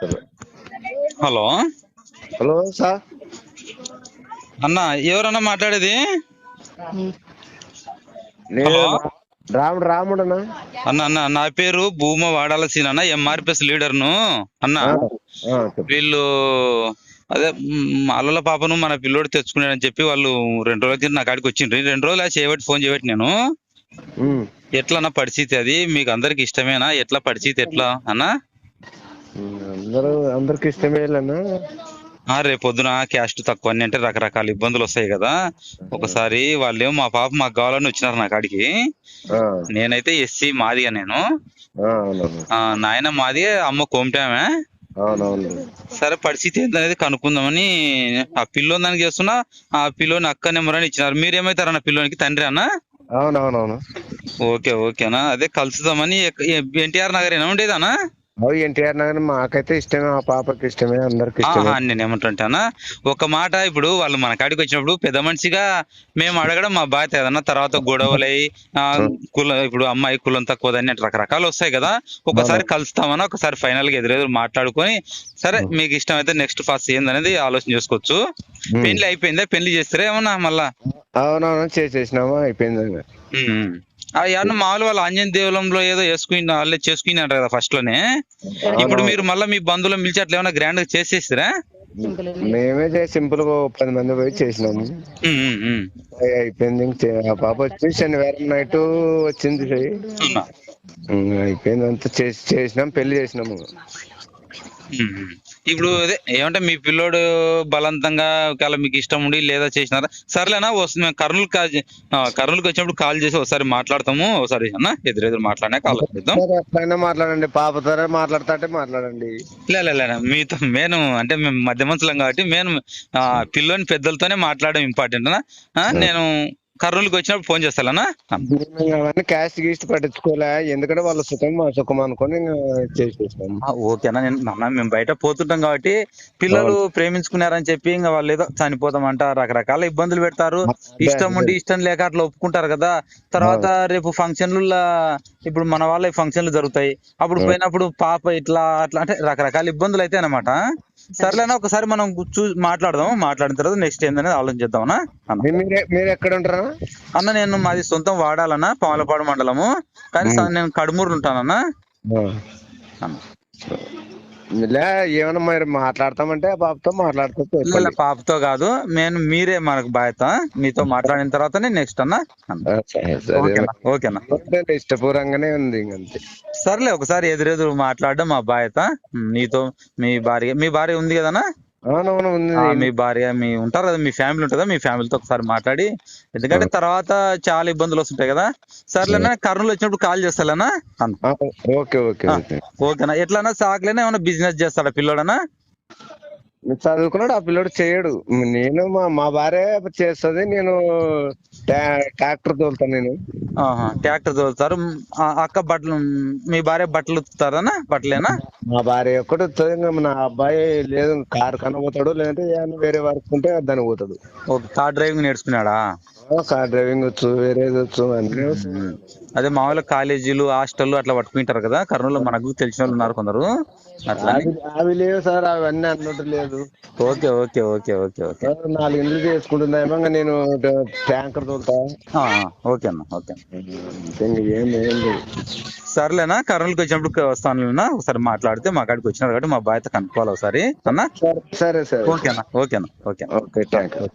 Hello. Hello sir. అన్న ఎవరన్నా మాట్లాడేది? నేను హలో? రాముడు రాముడు అన్న. అన్న అన్న నా పేరు భూమ వాడాల సీన్ అన్న ఎంఆర్పిఎస్ లీడర్ను అన్న ఆ, ఆ, చెప్పు. వీళ్ళు అదే అల్లల పాపను మన పిల్లోడు తెచ్చుకున్నాడని చెప్పి వాళ్ళు రెండు రోజుల కింద నా కాడికి వచ్చిండ్రు. రెండు రోజులు చేయబట్టి ఫోన్ చేయబట్టి నేను. ఎట్లా అన్న పరిస్థితి అది? మీకు అందరికి ఇష్టమేనా? ఎట్లా పరిస్థితి? ఎట్లా? అన్న? అందరూ అందరికి ఇష్టమే అన్న ఆ రేపు పొద్దున క్యాస్ట్ తక్కువ అని అంటే రకరకాల ఇబ్బందులు వస్తాయి కదా. ఒకసారి వాళ్ళేమో మా పాప మాకు కావాలని వచ్చినారు నా కాడికి. నేనైతే ఎస్సీ మాదిగా నేను. నాయన మాది అమ్మ కోమటామే. సరే పరిస్థితి ఏంటనేది కనుక్కుందామని ఆ పిల్లోని దానికి చేస్తున్నా ఆ పిల్లోని అక్క నెంబర్ అని ఇచ్చినారు. మీరేమైతారన్న పిల్లోనికి? తండ్రి అన్న? అవునవునవును. ఓకే ఓకేనా? అదే కలుసుదామని ఎన్టీఆర్ నగర్ ఏనా ఉండేదన్నా అవి ఎన్టీఆర్ నగర్ మాకైతే ఇష్టమే ఆ పాపకి ఇష్టమే అందరికి ఇష్టమే. నేను ఏమంటుంటానా? ఒక మాట ఇప్పుడు వాళ్ళు మన కాడికి వచ్చినప్పుడు పెద్ద మనిషిగా మేము అడగడం మా బాధ్యత. ఏదన్నా తర్వాత గొడవలై కుల ఇప్పుడు అమ్మాయి కులం తక్కువదని అట్లా రకరకాలు వస్తాయి కదా. ఒకసారి కలుస్తామని ఒకసారి ఫైనల్గా ఎదురెదురు మాట్లాడుకొని సరే మీకు ఇష్టం అయితే నెక్స్ట్ ఫస్ట్ ఏందనేది ఆలోచన చేసుకోవచ్చు. పెళ్ళి అయిపోయిందా? పెళ్ళి చేస్తారా ఏమన్నా మళ్ళా? అవునవును చేసేసినాము అయిపోయింది. యాన్న మామూలు వాళ్ళు ఆంజనేయ దేవులంలో ఏదో వేసుకుని వాళ్ళే చేసుకున్నారు కదా ఫస్ట్లోనే. ఇప్పుడు మీరు మళ్ళీ మీ బంధువులను పిలిచి అట్లా ఏమైనా గ్రాండ్గా చేసేస్తారా మేమే చేసి సింపుల్గా పది మంది పోయి చేసినాము అయిపోయింది ఆ పాప వచ్చి శనివారం నైట్ వచ్చింది. అయిపోయింది అంతా చేసి చేసినాం పెళ్ళి చేసినాము. ఇప్పుడు అదే ఏమంటే మీ పిల్లోడు బలవంతంగా ఒకవేళ మీకు ఇష్టం ఉండి లేదా చేసినారా? సర్లేనా వస్తుంది. మేము కర్నూలు కాల్ కర్నూలుకి వచ్చినప్పుడు కాల్ చేసి ఒకసారి మాట్లాడతాము. ఒకసారి అన్న ఎదురెదురు మాట్లాడినా కాల్ చేద్దాం. మాట్లాడండి. పాప ద్వారా మాట్లాడతా అంటే మాట్లాడండి. లే లే, లే లే, మీతో మేము అంటే మేము మధ్య మనుషులం కాబట్టి మేము పిల్లోని పెద్దలతోనే మాట్లాడడం ఇంపార్టెంట్ నేను కర్నూలుకి వచ్చినప్పుడు ఫోన్ చేస్తానా అవన్నీ క్యాస్ట్ గీస్ట్ పట్టించుకోలే. ఎందుకంటే వాళ్ళ సుఖం మా సుఖం అనుకొని ఓకేనా. నేను మేము బయట పోతుంటాం కాబట్టి పిల్లలు ప్రేమించుకున్నారని చెప్పి ఇంకా వాళ్ళు ఏదో చనిపోతామంట రకరకాల ఇబ్బందులు పెడతారు. ఇష్టం ఉండి ఇష్టం లేక అట్లా ఒప్పుకుంటారు కదా. తర్వాత రేపు ఫంక్షన్లు ఇప్పుడు మన వాళ్ళ ఫంక్షన్లు జరుగుతాయి. అప్పుడు పోయినప్పుడు పాప ఇట్లా అట్లా అంటే రకరకాల ఇబ్బందులు అయితే అనమాట సర్లేనా ఒకసారి మనం చూ మాట్లాడదాం మాట్లాడిన తర్వాత నెక్స్ట్ ఏందనేది ఆలోచిద్దామనా మీరే ఎక్కడ ఉంటారా అన్న నేను మాది సొంతం వాడాలన్నా పాములపాడు మండలము. కానీ నేను కడుమూరులో ఉంటానన్నా. అన్న. లే ఏమన్నా మరి మాట్లాడతామంటే పాపతో మాట్లాడుతూ పాపతో కాదు నేను మీరే మనకు బాధ్యత. మీతో మాట్లాడిన తర్వాతనే నెక్స్ట్ అన్న ఓకేనా ఇష్టపూర్వంగానే ఉంది అంతే సర్లే ఒకసారి ఎదురెదురు మాట్లాడడం మా బాధ్యత. నీతో మీ భార్య మీ భార్య ఉంది కదనా అవునవును ఉంది. ఆ, మీ భార్య మీ ఉంటారు కదా మీ ఫ్యామిలీ ఉంటుందా? మీ ఫ్యామిలీతో ఒకసారి మాట్లాడి. ఎందుకంటే తర్వాత చాలా ఇబ్బందులు వస్తుంటాయి కదా. సర్లేనా కర్నూలు వచ్చినప్పుడు కాల్ చేస్తాలేనా? అన్న. ఆ, ఓకే ఓకే ఓకే. ఓకేనా. ఎట్లన్నా సాకులేనా ఏమైనా బిజినెస్ చేస్తాడా పిల్లోడనా చదువుకున్నాడు ఆ పిల్లడు చేయడు. నేను మా మా భార్య చేస్తుంది నేను ట్రా- ట్రాక్టర్ తోలుతాను నేను. ట్రాక్టర్ తోలుతారు. అక్క బట్టలు మ్, భార్య బట్టలు ఉతుకుతారనా? బట్టలేనా? మా భార్య ఒక్కటి ఇంకా నా అబ్బాయి లేదు కారు కన్నా పోతాడు లేదంటే వేరే వర్క్ ఉంటే దానికి పోతాడు. ఒక కార్ డ్రైవింగ్ నేర్చుకున్నాడా? కార్ డ్రైవింగ్ వచ్చు వేరేది వచ్చు అన్నీ. అదే మామూలుగా కాలేజీలు హాస్టల్ అట్లా పట్టుకుంటారు కదా కర్నూలులో మనకు తెలిసిన వాళ్ళు ఉన్నారు కొందరు. అట్లా అవి లేవు సార్ అవన్నీ అన్నట్టు లేదు. Okay okay okay okay okay. నాలుగు ఇండ్లు చేసుకుంటుందేమో ఇంకా నేను ట్యాంకర్ తోలుతా. ఓకే అన్న ఓకే ఏం లేదు. సర్లేనా కర్నూలుకి వచ్చినప్పుడు వస్తాను ఒకసారి మాట్లాడితే మా కాడికి వచ్చినారు కాబట్టి మా బాధ్యత కనుక్కోవాలి ఒకసారి. అన్న? సరే సరే ఓకేనా ఓకేనా ఓకే ఓకే థ్యాంక్ యూ